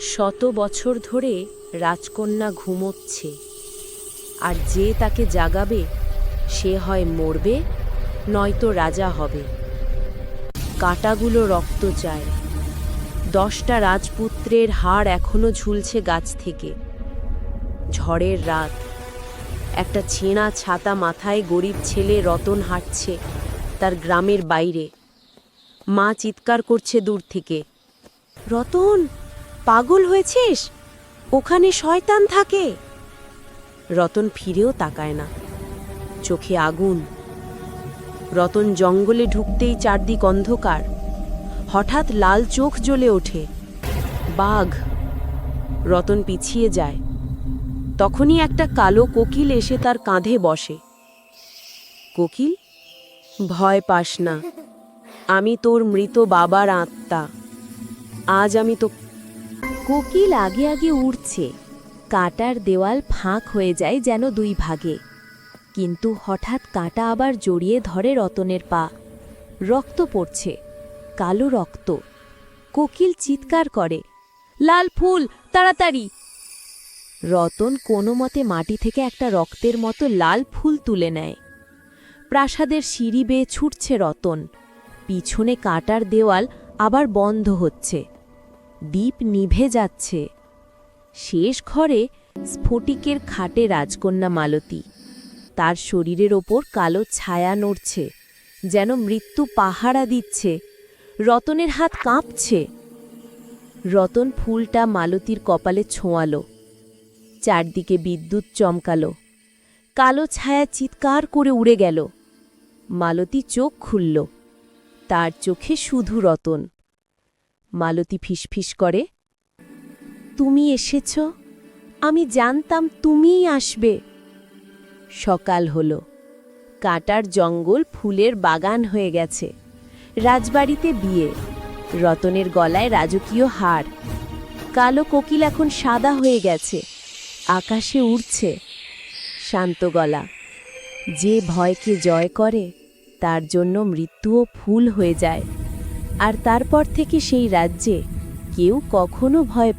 শত বছর ধরে রাজকন্যা ঘুমোচ্ছে। আর যে তাকে জাগাবে, সে হয় মরবে, নয়তো রাজা হবে। কাটাগুলো রক্ত চায়। দশটা রাজপুত্রের হাড় এখনও ঝুলছে গাছ থেকে। ঝড়ের রাত। একটা ছেঁড়া ছাতা মাথায় গরিব ছেলে রতন হাঁটছে তার গ্রামের বাইরে। মা চিৎকার করছে দূর থেকে। রতন! পাগল হয়েছিস? ওখানে শয়তান থাকে। রতন ফিরেও তাকায় না। চোখে আগুন। রতন জঙ্গলে ঢুকতেই চারদিক অন্ধকার। হঠাৎ লাল চোখ জ্বলে ওঠে। বাঘ। রতন পিছিয়ে যায়। তখনই একটা কালো কোকিল এসে তার কাঁধে বসে। কোকিল, ভয় পাস না। আমি তোর মৃত বাবার আত্মা। আজ আমি তো কোকিল আগে আগে উড়ছে। কাটার দেওয়াল ফাঁক হয়ে যায় যেন দুই ভাগে। কিন্তু হঠাৎ কাটা আবার জড়িয়ে ধরে রতনের পা। রক্ত পড়ছে, কালো রক্ত। কোকিল চিৎকার করে, লাল ফুল, তাড়াতাড়ি! রতন কোনো মতে মাটি থেকে একটা রক্তের মতো লাল ফুল তুলে নেয়। প্রাসাদের সিঁড়ি বেয়ে ছুটছে রতন। পিছনে কাটার দেওয়াল আবার বন্ধ হচ্ছে। দ্বীপ নিভে যাচ্ছে। শেষ ঘরে স্ফটিকের খাটে রাজকন্যা মালতী। তার শরীরের ওপর কালো ছায়া নড়ছে, যেন মৃত্যু পাহারা দিচ্ছে। রতনের হাত কাঁপছে। রতন ফুলটা মালতীর কপালে ছোঁয়ালো। চারদিকে বিদ্যুৎ চমকালো। কালো ছায়া চিৎকার করে উড়ে গেল। মালতী চোখ খুলল। তার চোখে শুধু রতন। মালতী ফিসফিস করে, তুমি এসেছ? আমি জানতাম তুমিই আসবে। সকাল হল। কাটার জঙ্গল ফুলের বাগান হয়ে গেছে। রাজবাড়িতে বিয়ে। রতনের গলায় রাজকীয় হার। কালো কোকিল এখন সাদা হয়ে গেছে। আকাশে উড়ছে। শান্ত গলা। যে ভয়কে জয় করে, তার জন্য মৃত্যুও ফুল হয়ে যায়। আর তারপর থেকে সেই রাজ্যে কেউ কখনো ভয়